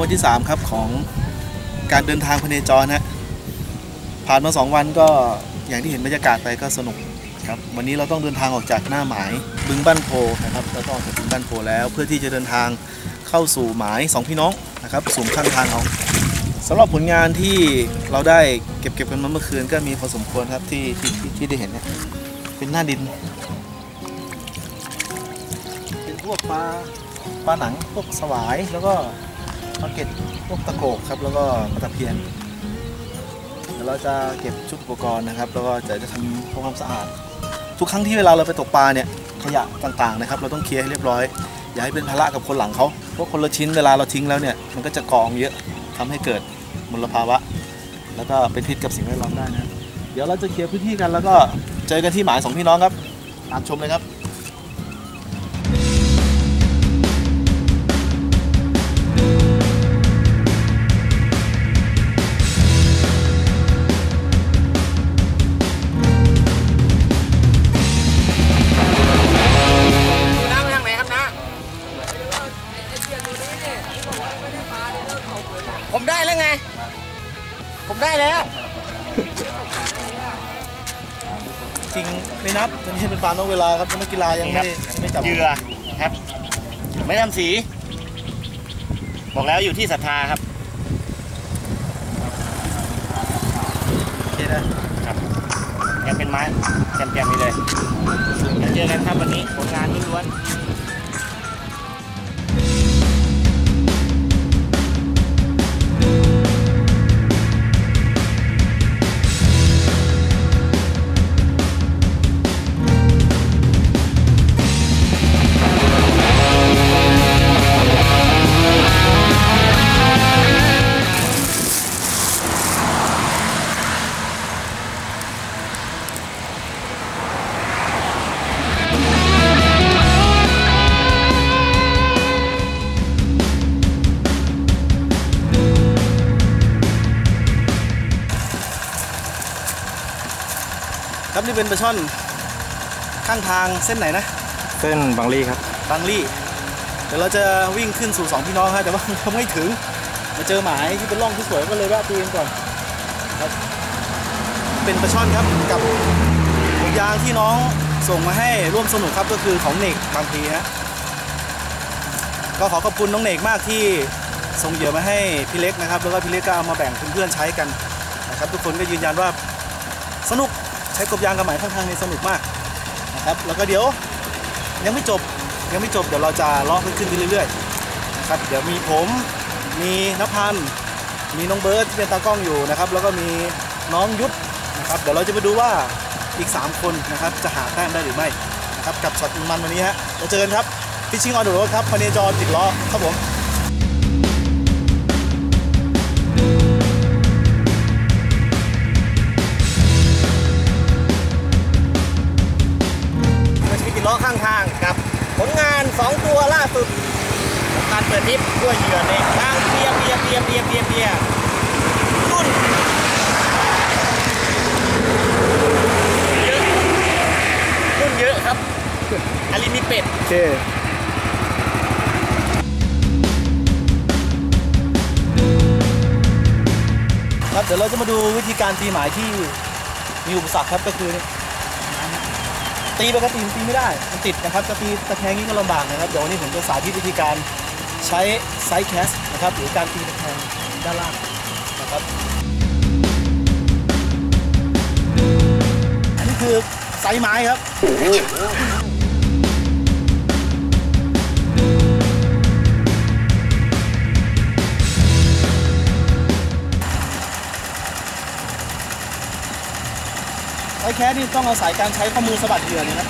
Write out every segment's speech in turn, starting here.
วันที่ 3 ครับของการเดินทางพเนจรฮะผ่านมา 2 วันก็อย่างที่เห็นบรรยากาศไปก็สนุกครับวันนี้เราต้องเดินทางออกจากหน้าหมายบึงบ้านโพนะครับเราต้องออกจากบึงบ้านโพแล้ว เพื่อที่จะเดินทางเข้าสู่หมายสองพี่น้องนะครับสูงข้างทางเอาสำหรับผลงานที่เราได้เก็บเก็บกันมาเมื่อคืนก็มีพอสมควรครับที่ที่ที่ที่ได้เห็นเนี่ยเป็นหน้าดิน เป็นพวกปลาปลาหนังพวกสวายแล้วก็ ปลาเก็ดพวกตะโกกครับ แล้วก็ปลาตะเพียน เดี๋ยวเราจะเก็บชุดอุปกรณ์นะครับ แล้วก็จะจะทำความสะอาด ทุกครั้งที่เวลาเราไปตกปลาเนี่ยขยะต่างๆนะครับ เราต้องเคลียร์ให้เรียบร้อย อย่าให้เป็นภาระกับคนหลังเขาเพราะคนละชิ้นเวลาเราทิ้งแล้วเนี่ยมันก็จะกองเยอะทำให้เกิดมลภาวะ แล้วก็เป็นพิษกับสิ่งแวดล้อมได้นะ เดี๋ยวเราจะเคลียร์พื้นที่กันแล้วก็เจอกันที่หมายสองพี่น้องครับ ตามชมเลยครับ ป็นปลานอกเวลาครับนักกีฬายังไม่ได้ไม่จับเหยื่อครับ ไม่ทำสี บอกแล้วอยู่ที่ศรัทธาครับโอเคนะยังเป็นไม้แจ่มๆนี่เลยเดี๋ยวเจอกันครับวันนี้ผลงานล้วนๆ เป็นปลาช่อนข้างทางเส้นไหนนะ เส้นบางลี่ครับบางลี่เดี๋ยวเราจะวิ่งขึ้นสู่สองพี่น้องฮะแต่ว่ายังไม่ถึงมาเจอหมายที่เป็นร่องที่สวยก็เลยแวะตีกันก่อนครับเป็นปลาช่อนครับกับห่วงยางที่น้องส่งมาให้ร่วมสนุกครับก็คือของเนกบางพีฮะก็ขอขอบคุณน้องเนกมากที่ส่งเหยื่อมาให้พี่เล็กนะครับ แล้วก็พี่เล็กก็เอามาแบ่งเพื่อนๆใช้กันนะครับ ทุกคนก็ยืนยันว่าสนุกใช้กบยางกับหมายข้างทางนี่สนุกมากนะครับแล้วก็เดี๋ยวยังไม่จบยังไม่จบเดี๋ยวเราจะเลาะขึ้นไปเรื่อยๆนะครับเดี๋ยวมีผมมีนภันมีน้องเบิร์ตที่เป็นตากล้องอยู่นะครับ แล้วก็มีน้องยุทธนะครับ เดี๋ยวเราจะไปดูว่าอีก 3 คนนะครับจะหาแต้มได้หรือไม่นะครับกับช็อตมันวันนี้ฮะเราเจอกันครับฟิชชิ่งออนเดอะโรดครับพเนจรติดล้อครับผม 2 ตัวล่าสุดของการเปิดทริปด้วยเหยื่อในทางเบียร์เบียร์เบียร์เบียร์เบียร์เบียร์รุ่นเยอะรุ่นเยอะครับอลิมิเป็ดโอเคครับเดี๋ยวเราจะมาดูวิธีการตีหมายที่มีอุปสรรคครับก็คือนี่ ตีปกติมันตีไม่ได้มันติดนะครับจะตีตะแคงนี้ก็ลำบากนะครับเดี๋ยววันนี้ผมจะสาธิตวิธีการใช้ไซส์แคสนะครับหรือการตีตะแคงด้านล่างนะครับอันนี้คือไซส์ไม้ครับ แคสนี่ต้องอาศัยการใช้ข้อมือสะบัดเหยื่อเนี่ยนะ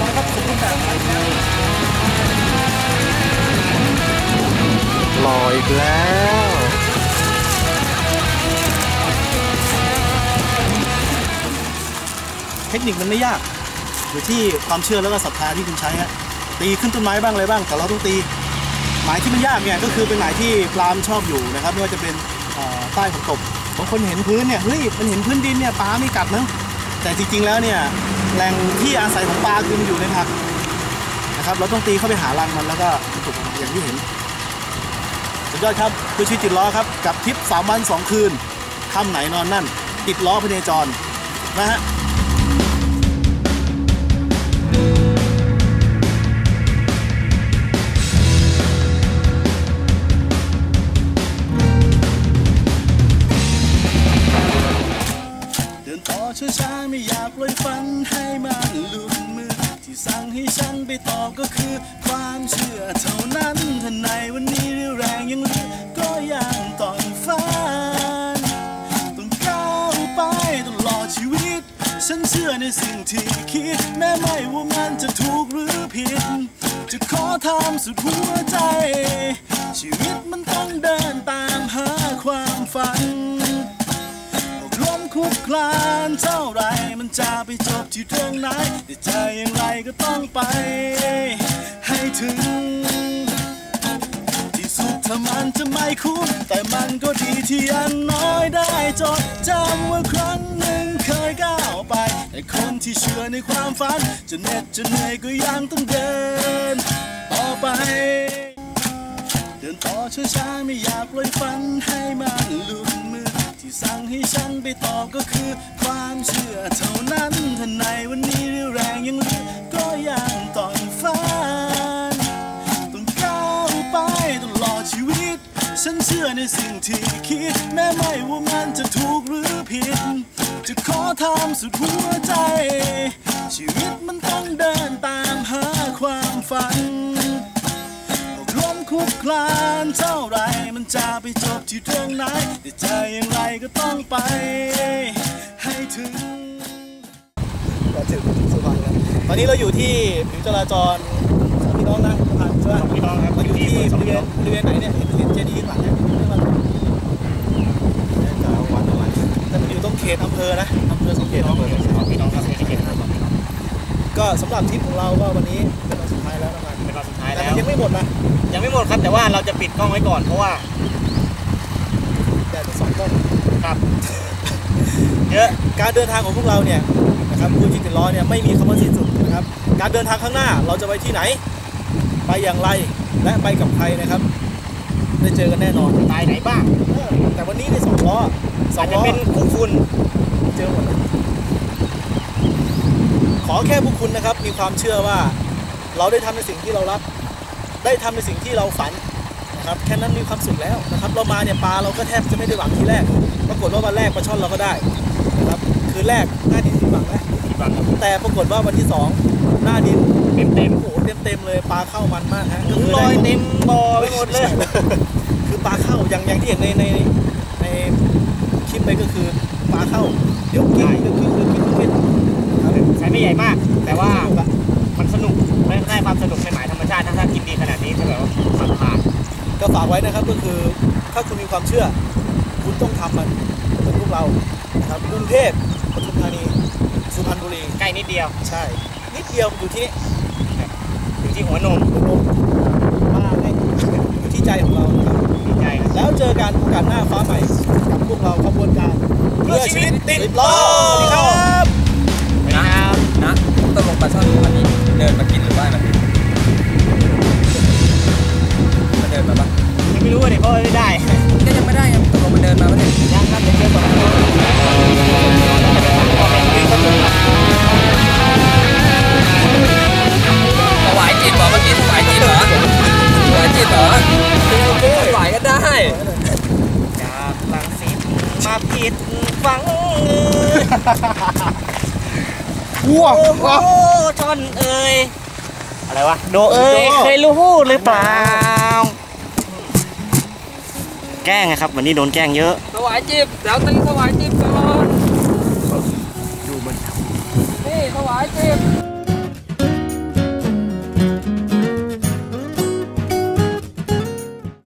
ร้อยครับสมบูรณ์แบบรออีกแล้ว ทคนิคมันไม่ยาก อยู่ที่ความเชื่อแล้วก็ศรัทธาที่คุณใช้ฮะตีขึ้นต้นไม้บ้างอะไรบ้าง แต่เราต้องตีหมายที่มันยากเนี่ยก็คือเป็นหมายที่ปลามชอบอยู่นะครับไม่ว่าจะเป็นใต้ผักตบบางคนเห็นพื้นเนี่ยเฮ้ยมันเห็นพื้นดินเนี่ยปลาไม่กัดนะแต่จริงๆแล้วเนี่ยแหล่งที่อาศัยของปลาคือมันอยู่ในผักนะครับเราต้องตีเข้าไปหารังมันแล้วก็ถูกอย่างที่เห็นสุดยอดครับคือชีวิตติดล้อครับกับทริปสามวันสองคืนค่ำไหนนอนนั่น ติดล้อพเนจรนะฮะ ยังเหลือก็ยังต้องฝันต้องก้าวไปตลอดชีวิต ฉันเชื่อในสิ่งที่คิด แม้ไม่ว่ามันจะถูกหรือผิด จะขอทำสุดหัวใจ ชีวิตมันต้องเดินตามหาความฝันอกล้มคุกคลานเท่าไรมันจะไปจบที่ตรงไหนแต่ใจอย่างไรก็ต้องไป ให้ถึง ถ้ามันจะไม่คุ้มแต่มันก็ดีที่อยังน้อยได้จดจำว่าครั้งหนึ่งเคยก้าวไป แต่คนที่เชื่อในความฝัน จะเหน็ดจะเหนื่อยก็ยังต้องเดินต่อไป เดินต่อช้าๆไม่อยากปล่อยฝันให้มันหลุดมือ ที่สั่งให้ฉันไปต่อก็คือ ความเชื่อเท่านั้นถ้าในวันนี้เรี่ยวแรงยังเหลือก็ยังต้องฝัน ฉันเชื่อในสิ่งที่คิด แม้ไม่ว่ามันจะถูกหรือผิด จะขอทำสุดหัวใจ ชีวิตมันต้องเดินตามหาความฝันออกล้มคุกคลานเท่าไรมันจะไปจบที่ตรงไหนแต่ใจอย่างไรก็ต้องไป ให้ถึงถึงสุพรรณตอนนี้เราอยู่ที่ผิวจราจร พี่น้องนะผ่านใช่ไหมพี่น้องครับเราอยู่ที่บริเวณบริเวณไหนเนี่ยเห็นเห็นเจดีย์หลังเนี่ยเรียกว่าอะไรจะวัดอะไรแต่มันอยู่ตรงเขตอำเภอนะอำเภอสองเขตอำเภอพี่น้องครับพี่น้องครับก็สำหรับทริปของเราก็วันนี้เป็นวันสุดท้ายแล้วนะครับเป็นวันสุดท้ายแล้วยังไม่หมดนะยังไม่หมดครับแต่ว่าเราจะปิดกล้องไว้ก่อนเพราะว่าแดดจะสองกล้องครับเยอะการเดินทางของพวกเราเนี่ยนะครับผู้ที่ติดล้อเนี่ยไม่มีคำว่าสิ้นสุดนะครับ การเดินทางข้างหน้าเราจะไปที่ไหน ไปอย่างไรและไปกับใครนะครับ ได้เจอกันแน่นอนตายไหนบ้างเออแต่วันนี้ในสองล้อสออาจงจะล้อเป็นคู่ฝุ่นเจอหมดเลยขอแค่พวกคุณนะครับ มีความเชื่อว่า เราได้ทำในสิ่งที่เรารักได้ทำในสิ่งที่เราฝันนะครับแค่นั้นมีความสุขแล้วนะครับ เรามาเนี่ยปลาเราก็แทบจะไม่ได้หวังทีแรกปรากฏว่าวันแรกปลาช่อนเราก็ได้นะ ครับคืนแรกหน้าดินผิดหวังนะที่บ้างครับแต่ปรากฏว่าวันที่สองหน้าดินเต็มเต็มโอ้โหเต็มเต็มๆเลยปลาเข้ามันมากฮะถึงลอยเต็มบ่อไปหมดเลย คือปลาเข้าอย่างอย่างที่เห็นในในในคลิปไปก็คือปลาเข้า เดี๋ยวกินเดี๋ยวกินเดี๋ยวกินเดี๋ยวกินครับใช้ไม่ใหญ่มาก แต่ว่าสนุกอะมันสนุกได้ได้ความสนุกในหมายธรรมชาติถ้าถ้ากินดีขนาดนี้ถ้าแบบว่าสัมผัสก็ฝากไว้นะครับก็คือถ้าคุณมีความเชื่อ คุณต้องทำมันเหมือนพวกเรานะครับกรุงเทพ ปทุมธานีสุพรรณบุรีใกล้นิดเดียว ใช่ นิดเดียวอยู่ที่นี่อยู่ที่หัวนมหัวนมมาให้อยู่ที่ใจของเรานะครับดีใจครับแล้วเจอกันโอกาสหน้าฟ้าใหม่กับพวกเราขบวนการเพื่อชีวิตติดล้อสวัสดีครับนะครับนะตกลงปลาช่อนวันนี้เดินมากินหรือว่ามากินมาเดินมาปะยังไม่รู้เลยเพราะไม่ได้ก็ยังไม่ได้ยังตกลงมาเดินมาปะเนี่ยยังครับเดี๋ยวเว้าวโอ้โหชอนเอ้ยอะไรวะโดเอ้ยโดเคยรู้หรือเปล่า แกล้งอะครับ วันนี้โดนแกล้งเยอะถวายจิตเดี๋ยวตีถวายจิตก่อนดูมันนี่ถวายจิต